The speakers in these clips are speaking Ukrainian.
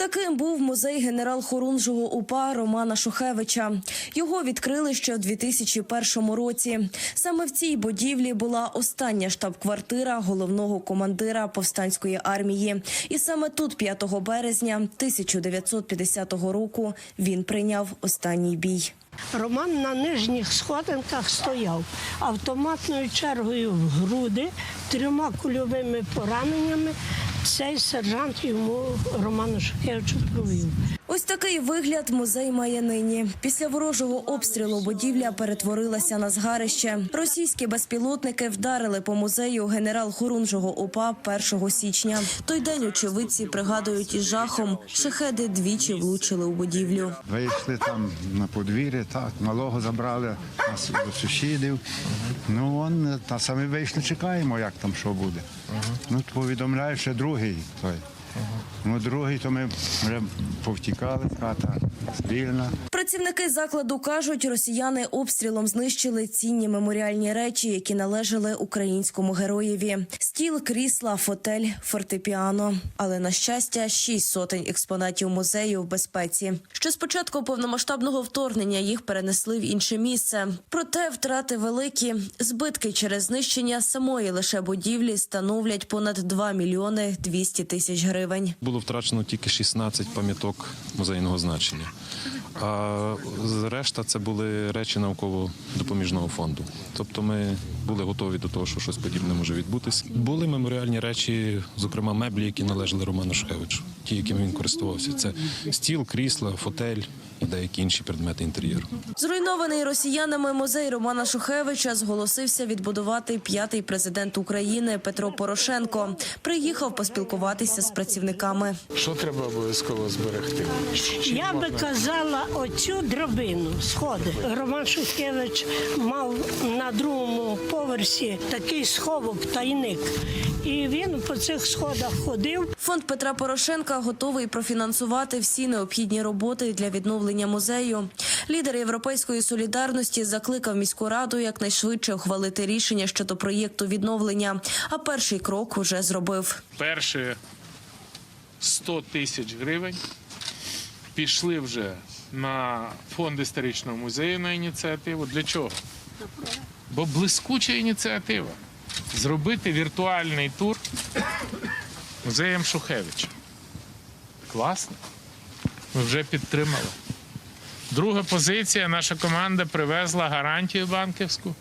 Таким був музей генерал Хорунжого УПА Романа Шухевича. Його відкрили ще у 2001 році. Саме в цій будівлі була остання штаб-квартира головного командира повстанської армії. І саме тут, 5 березня 1950 року, він прийняв останній бій. Роман на нижніх сходинках стояв автоматною чергою в груди, трьома кульовими пораненнями. Цей сержант йому Роману Шухевичу провів. Ось такий вигляд музей має нині. Після ворожого обстрілу будівля перетворилася на згарище. Російські безпілотники вдарили по музею генерал Хорунжого ОПА 1 січня. Той день очевидці пригадують із жахом. Шахеди двічі влучили у будівлю. Вийшли там на подвір'я, так, малого забрали нас до сусідів. Ну, он, та самі вийшли, чекаємо, як там що буде. Ну, повідомляє, що другий той. Ну, другий, то ми вже повтікали, хата спільна. Працівники закладу кажуть, росіяни обстрілом знищили цінні меморіальні речі, які належали українському героєві: стіл, крісла, фотель, фортепіано. Але на щастя, шість сотень експонатів музею в безпеці. Ще з початку повномасштабного вторгнення їх перенесли в інше місце. Проте втрати великі. Збитки через знищення самої лише будівлі становлять понад 2 мільйони 200 тисяч гривень. Було втрачено тільки 16 пам'яток музейного значення. А решта це були речі науково-допоміжного фонду. Тобто ми були готові до того, що щось подібне може відбутися. Були меморіальні речі, зокрема меблі, які належали Роману Шкевичу, ті, якими він користувався. Це стіл, крісла, фотель і деякі інші предмети інтер'єру. Зруйнований росіянами музей Романа Шухевича зголосився відбудувати п'ятий президент України Петро Порошенко. Приїхав поспілкуватися з працівниками. Що треба обов'язково зберегти? Я би казала, оцю драбину, сходи. Роман Шухевич мав на другому поверсі такий сховок, тайник. І він по цих сходах ходив. Фонд Петра Порошенка готовий профінансувати всі необхідні роботи для відновлення музею. Лідер європейської солідарності закликав міську раду якнайшвидше ухвалити рішення щодо проєкту відновлення. А перший крок уже зробив. перші 100 тисяч гривень пішли вже на фонд історичного музею на ініціативу. Для чого? Бо блискуча ініціатива зробити віртуальний тур музеєм Шухевича. Класно. Ми вже підтримали. Друга позиція. Наша команда привезла гарантію банківську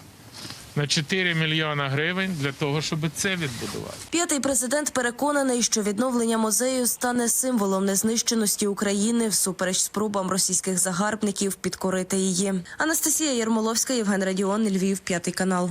на 4 мільйона гривень для того, щоб це відбудувати. П'ятий президент переконаний, що відновлення музею стане символом незнищеності України всупереч спробам російських загарбників підкорити її. Анастасія Єрмоловська, Євген Радіон, Львів, п'ятий канал.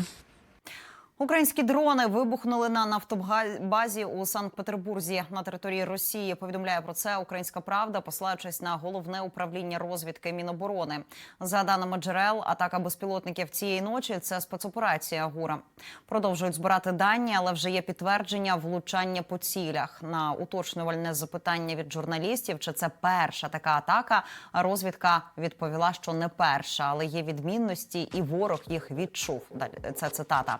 Українські дрони вибухнули на нафтобазі у Санкт-Петербурзі на території Росії. Повідомляє про це Українська Правда, посилаючись на головне управління розвідки Міноборони. За даними джерел, атака безпілотників цієї ночі це спецоперація ГУРа. Продовжують збирати дані, але вже є підтвердження влучання по цілях. На уточнювальне запитання від журналістів, чи це перша така атака. Розвідка відповіла, що не перша, але є відмінності, і ворог їх відчув. Це цитата.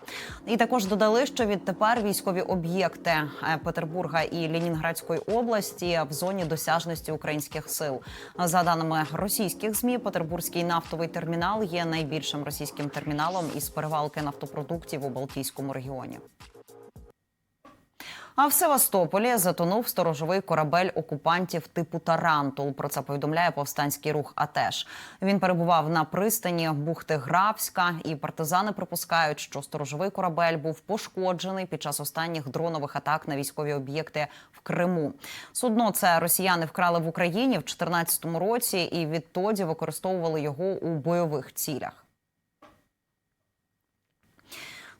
І також додали, що відтепер військові об'єкти е, Петербурга і Лінінградської області в зоні досяжності українських сил. За даними російських змі, Петербурзький нафтовий термінал є найбільшим російським терміналом із перевалки нафтопродуктів у Балтійському регіоні. А в Севастополі затонув сторожовий корабель окупантів типу Тарантул. Про це повідомляє повстанський рух. АТЕШ. він перебував на пристані бухти Графська, і партизани припускають, що сторожовий корабель був пошкоджений під час останніх дронових атак на військові об'єкти в Криму. Судно це росіяни вкрали в Україні в 2014 році, і відтоді використовували його у бойових цілях.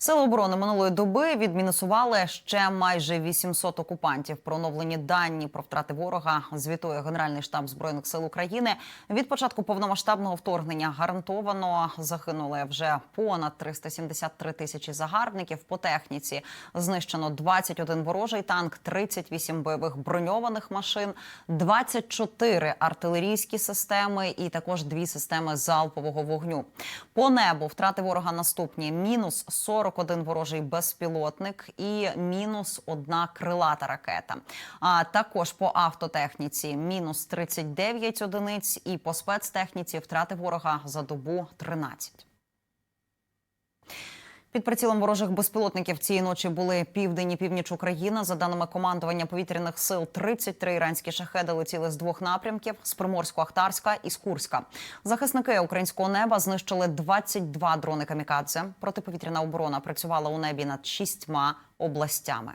Сили оборони минулої доби відмінусували ще майже 800 окупантів. Про оновлені дані про втрати ворога звітує Генеральний штаб збройних сил України. Від початку повномасштабного вторгнення гарантовано загинули вже понад 373 тисячі загарбників. По техніці знищено 21 ворожий танк, 38 бойових броньованих машин, 24 артилерійські системи і також дві системи залпового вогню. По небу втрати ворога наступні: мінус 40 41 ворожий безпілотник і мінус одна крилата ракета. А також по автотехніці мінус 39 одиниць, і по спецтехніці втрати ворога за добу 13. Під прицілом ворожих безпілотників цієї ночі були південь і північ України. За даними командування повітряних сил, 33 іранські шахеди летіли з двох напрямків: з Приморсько-Ахтарська і з Курська. Захисники українського неба знищили 22 дрони камікадзе. Протиповітряна оборона працювала у небі над шістьма областями.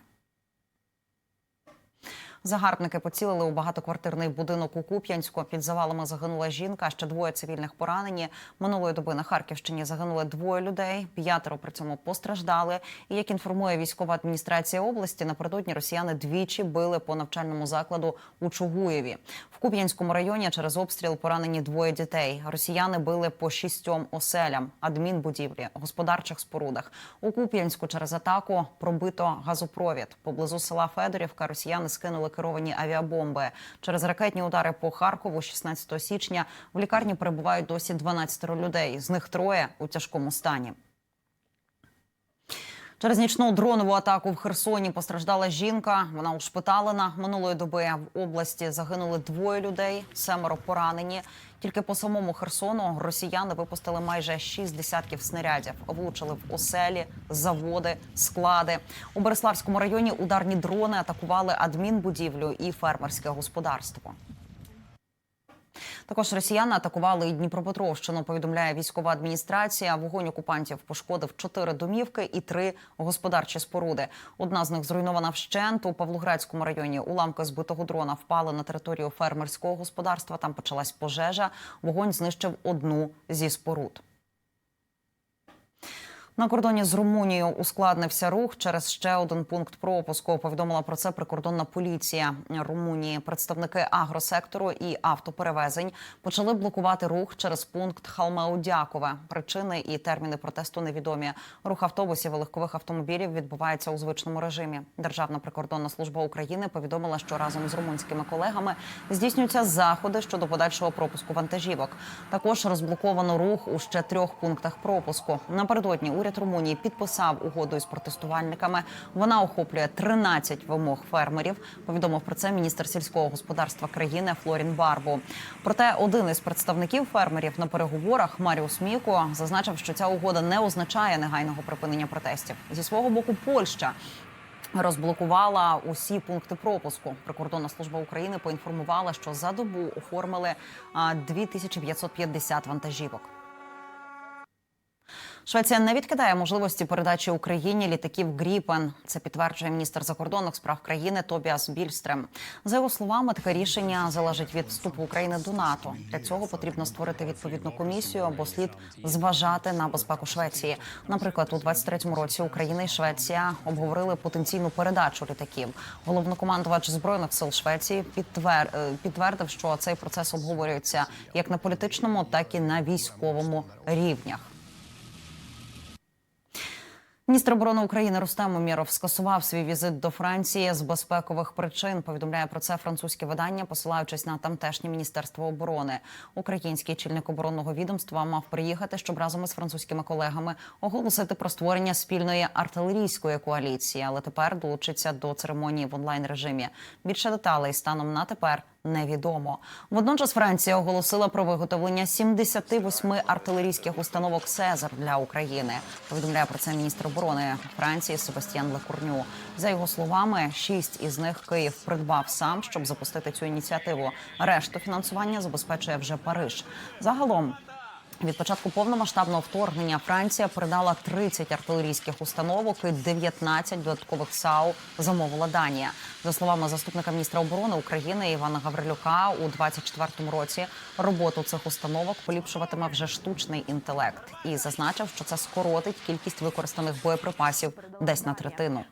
Загарбники поцілили у багатоквартирний будинок у Куп'янську. Під завалами загинула жінка. Ще двоє цивільних поранені. Минулої доби на Харківщині загинули двоє людей. П'ятеро при цьому постраждали. І як інформує військова адміністрація області, напередодні росіяни двічі били по навчальному закладу у Чугуєві. В Куп'янському районі через обстріл поранені двоє дітей. Росіяни били по шістьом оселям, адмінбудівлі, господарчих спорудах. У Куп'янську через атаку пробито газопровід. Поблизу села Федорівка росіяни скинули керовані авіабомби. Через ракетні удари по Харкову 16 січня в лікарні перебувають досі 12 людей. З них троє у тяжкому стані. Через нічну дронову атаку в Херсоні постраждала жінка. Вона ушпиталена. Минулої доби в області загинули двоє людей, семеро поранені. Тільки по самому Херсону росіяни випустили майже шість десятків снарядів. Влучили в оселі, заводи, склади. У Береславському районі ударні дрони атакували адмінбудівлю і фермерське господарство. Також росіяни атакували і Дніпропетровщину. Повідомляє військова адміністрація. Вогонь окупантів пошкодив чотири домівки і три господарчі споруди. Одна з них зруйнована вщент у Павлоградському районі. Уламки збитого дрона впали на територію фермерського господарства. Там почалась пожежа. Вогонь знищив одну зі споруд. На кордоні з Румунією ускладнився рух через ще один пункт пропуску. Повідомила про це прикордонна поліція Румунії. Представники агросектору і автоперевезень почали блокувати рух через пункт Халмеудякове. Причини і терміни протесту невідомі. Рух автобусів і легкових автомобілів відбувається у звичному режимі. Державна прикордонна служба України повідомила, що разом з румунськими колегами здійснюються заходи щодо подальшого пропуску вантажівок. Також розблоковано рух у ще трьох пунктах пропуску. Напередодні уряд Румунії підписав угоду із протестувальниками. Вона охоплює 13 вимог фермерів. Повідомив про це міністр сільського господарства країни Флорін Барбу. Проте один із представників фермерів на переговорах Маріус Міко зазначив, що ця угода не означає негайного припинення протестів. Зі свого боку, Польща. Розблокувала усі пункти пропуску. Прикордонна служба України поінформувала, що за добу оформили а, 2550 вантажівок. Швеція не відкидає можливості передачі Україні літаків Гріпен. Це підтверджує міністр закордонних справ країни Тобіас Більстрем. За його словами, таке рішення залежить від вступу України до НАТО. Для цього потрібно створити відповідну комісію або слід зважати на безпеку Швеції. Наприклад, у 23-му році Україна і Швеція обговорили потенційну передачу літаків. Головнокомандувач збройних сил Швеції підтвер... е, підтвердив, що цей процес обговорюється як на політичному, так і на військовому рівнях. Міністр оборони України Рустем Умєров скасував свій візит до Франції з безпекових причин. Повідомляє про це французьке видання, посилаючись на тамтешнє міністерство оборони. Український чільник оборонного відомства мав приїхати, щоб разом із французькими колегами оголосити про створення спільної артилерійської коаліції, але тепер долучиться до церемонії в онлайн режимі. Більше деталей станом на тепер невідомо. Водночас Франція оголосила про виготовлення 78 артилерійських установок Сезар для України. Повідомляє про це міністр оборони Франції Себастьян Лекурню. За його словами, шість із них Київ придбав сам, щоб запустити цю ініціативу. Решту фінансування забезпечує вже Париж. Загалом. Від початку повномасштабного вторгнення Франція передала 30 артилерійських установок і 19 додаткових САУ замовила Данія. За словами заступника міністра оборони України Івана Гаврилюка, у 2024 році роботу цих установок поліпшуватиме вже штучний інтелект і зазначив, що це скоротить кількість використаних боєприпасів десь на третину.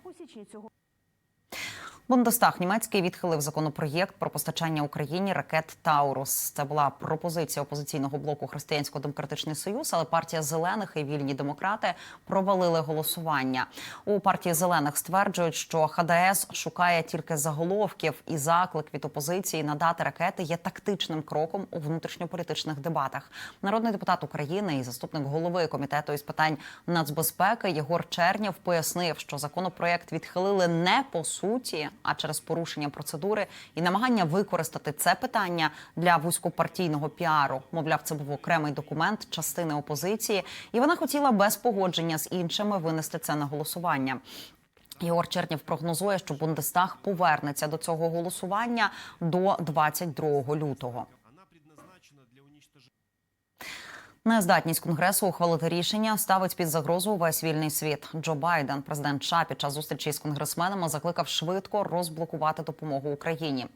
Бундестаг німецький відхилив законопроєкт про постачання Україні ракет Таурус. Це була пропозиція опозиційного блоку Християнсько-демократичний союз, але партія зелених і вільні демократи провалили голосування. У партії зелених стверджують, що ХДС шукає тільки заголовків, і заклик від опозиції надати ракети є тактичним кроком у внутрішньополітичних дебатах. Народний депутат України і заступник голови комітету із питань нацбезпеки Єгор Чернєв пояснив, що законопроект відхилили не по суті, а через порушення процедури і намагання використати це питання для вузькопартійного піару. Мовляв, це був окремий документ частини опозиції, і вона хотіла без погодження з іншими винести це на голосування. Єгор Чернєв прогнозує, що Бундестаг повернеться до цього голосування до 22 лютого. Нездатність конгресу ухвалити рішення ставить під загрозу увесь вільний світ. Джо Байден, президент США, під час зустрічі з конгресменами закликав швидко розблокувати допомогу Україні.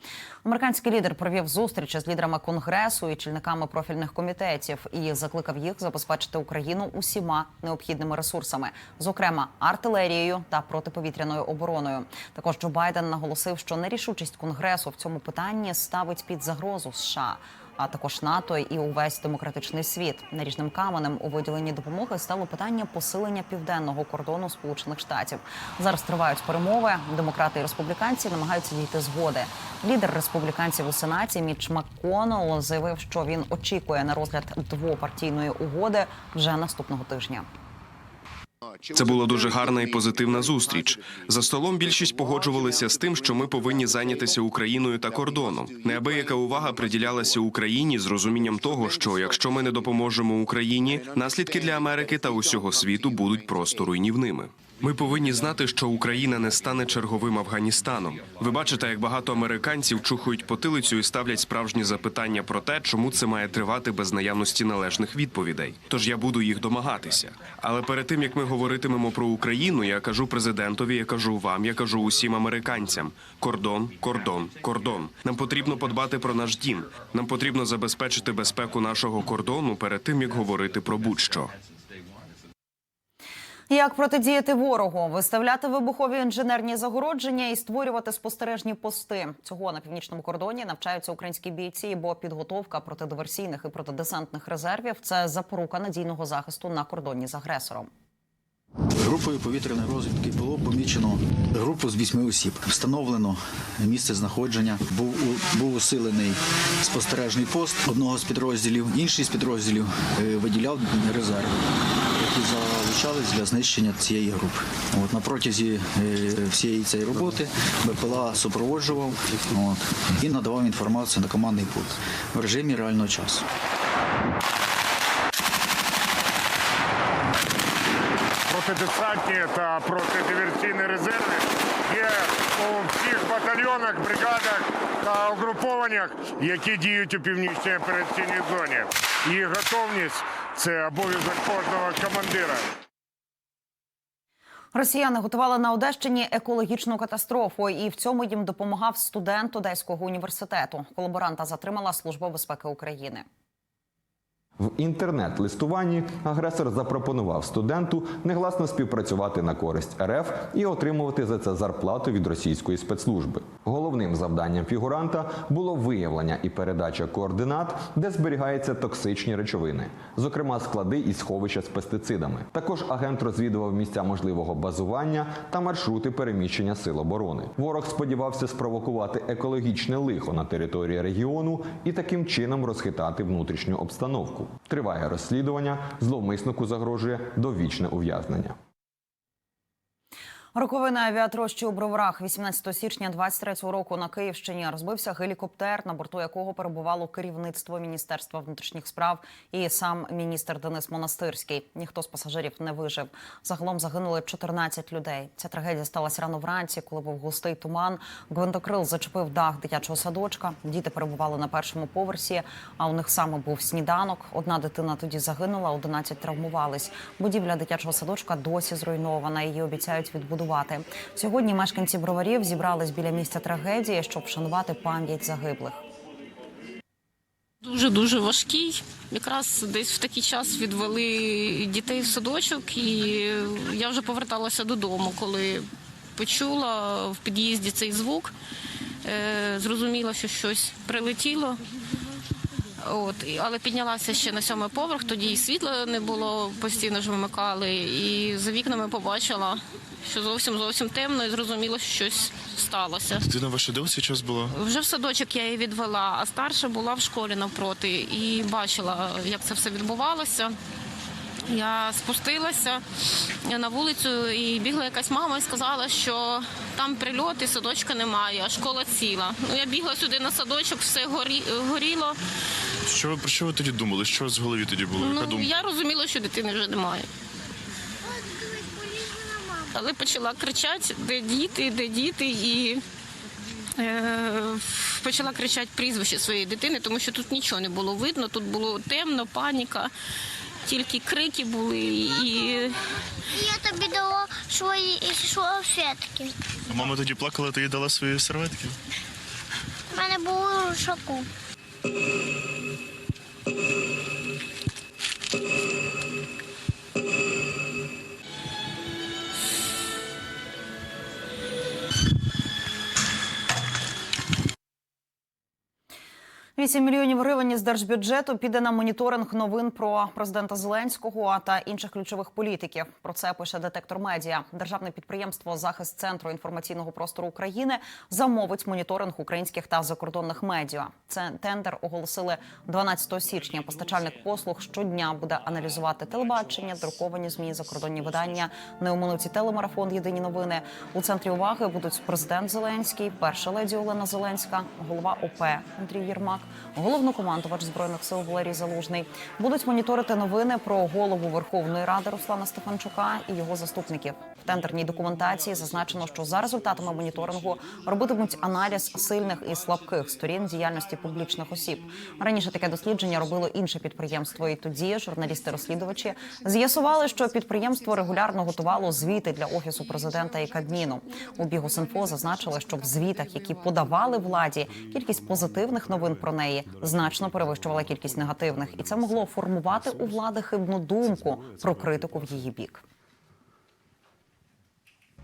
Американський лідер провів зустрічі з лідерами конгресу і чільниками профільних комітетів і закликав їх забезпечити Україну усіма необхідними ресурсами, зокрема артилерією та протиповітряною обороною. Також Джо Байден наголосив, що нерішучість конгресу в цьому питанні ставить під загрозу США а також НАТО і увесь демократичний світ. Наріжним каменем у виділенні допомоги стало питання посилення південного кордону Сполучених Штатів. Зараз тривають перемови. Демократи і республіканці намагаються дійти згоди. Лідер республіканців у сенаті Міч МакКоннелл заявив, що він очікує на розгляд двопартійної угоди вже наступного тижня. Це була дуже гарна і позитивна зустріч. За столом більшість погоджувалися з тим, що ми повинні зайнятися Україною та кордоном. Неабияка увага приділялася Україні з розумінням того, що якщо ми не допоможемо Україні, наслідки для Америки та усього світу будуть просто руйнівними. Ми повинні знати, що Україна не стане черговим Афганістаном. Ви бачите, як багато американців чухають потилицю і ставлять справжні запитання про те, чому це має тривати без наявності належних відповідей. Тож я буду їх домагатися. Але перед тим як ми говоритимемо про Україну, я кажу президентові, я кажу вам, я кажу усім американцям: кордон, кордон, кордон. Нам потрібно подбати про наш дім. Нам потрібно забезпечити безпеку нашого кордону перед тим, як говорити про будь-що. Як протидіяти ворогу, виставляти вибухові інженерні загородження і створювати спостережні пости. Цього на північному кордоні навчаються українські бійці, бо підготовка протидиверсійних і протидесантних резервів це запорука надійного захисту на кордоні з агресором. Групою повітряної розвідки було помічено групу з вісьми осіб. Встановлено місце знаходження. Був був усилений спостережний пост одного з підрозділів. Інший з підрозділів е, виділяв резерви, які залучались для знищення цієї групи. От на протязі е, всієї цієї роботи БПЛА супроводжував от, і надавав інформацію на командний пункт в режимі реального часу. Протидесантні та протидиверсійні резерви є у всіх батальйонах, бригадах та угрупованнях, які діють у північній операційній зоні. Їх готовність це обов'язок кожного командира. Росіяни готували на Одещині екологічну катастрофу, і в цьому їм допомагав студент Одеського університету. Колаборанта затримала Служба безпеки України. В інтернет-листуванні агресор запропонував студенту негласно співпрацювати на користь РФ і отримувати за це зарплату від російської спецслужби. Головним завданням фігуранта було виявлення і передача координат, де зберігаються токсичні речовини, зокрема склади і сховища з пестицидами. Також агент розвідував місця можливого базування та маршрути переміщення сил оборони. Ворог сподівався спровокувати екологічне лихо на території регіону і таким чином розхитати внутрішню обстановку. Триває розслідування, зловмиснику загрожує довічне ув'язнення. Роковина авіатрощі у Броварах 18 січня 23 року на Київщині розбився гелікоптер, на борту якого перебувало керівництво Міністерства внутрішніх справ і сам міністр Денис Монастирський. Ніхто з пасажирів не вижив. Загалом загинули 14 людей. Ця трагедія сталася рано вранці, коли був густий туман. Гвинтокрил зачепив дах дитячого садочка. Діти перебували на першому поверсі. А у них саме був сніданок. Одна дитина тоді загинула, 11 травмувались. Будівля дитячого садочка досі зруйнована. Її обіцяють відбудувати. Сьогодні мешканці броварів зібрались біля місця трагедії, щоб вшанувати пам'ять загиблих. Дуже дуже важкий. Якраз десь в такий час відвели дітей в садочок, і я вже поверталася додому, коли почула в під'їзді цей звук, е, зрозуміла, що щось прилетіло. От, але піднялася ще на сьомий поверх, тоді і світла не було, постійно ж вимикали. І за вікнами побачила, що зовсім зовсім темно, і зрозуміло, що щось сталося. Дитина ваша де цей час була? Вже в садочок я її відвела, а старша була в школі навпроти і бачила, як це все відбувалося. Я спустилася на вулицю і бігла якась мама і сказала, що там прильот і садочка немає, а школа ціла. Ну я бігла сюди на садочок, все горі, горіло. Що ви про що ви тоді думали? Що в голові тоді було? Яка Ну думка? я розуміла, що дитини вже немає. Але почала кричати, де діти, де діти, і е, почала кричати прізвище своєї дитини, тому що тут нічого не було видно, тут було темно, паніка, тільки крики були і. Я тобі дала свої салфетки. Мама тоді плакала, ти їй дала свої серветки. У мене були в рушаку. Вісім мільйонів гривень із держбюджету піде на моніторинг новин про президента Зеленського та інших ключових політиків. Про це пише детектор медіа. Державне підприємство Захист центру інформаційного простору України замовить моніторинг українських та закордонних медіа. Це тендер оголосили 12 січня. Постачальник послуг щодня буде аналізувати телебачення, друковані змі, закордонні видання. Не оминуті телемарафон. Єдині новини у центрі уваги будуть президент Зеленський, перша леді Олена Зеленська, голова ОП Андрій Єрмак, головнокомандувач збройних сил Валерій Залужний. Будуть моніторити новини про голову Верховної Ради Руслана Стефанчука і його заступників. Тендерній документації зазначено, що за результатами моніторингу робитимуть аналіз сильних і слабких сторін діяльності публічних осіб. Раніше таке дослідження робило інше підприємство, і тоді журналісти-розслідувачі з'ясували, що підприємство регулярно готувало звіти для офісу президента і Кабміну. У Бігус.Інфо зазначили, що в звітах, які подавали владі, кількість позитивних новин про неї значно перевищувала кількість негативних, і це могло формувати у влади хибну думку про критику в її бік.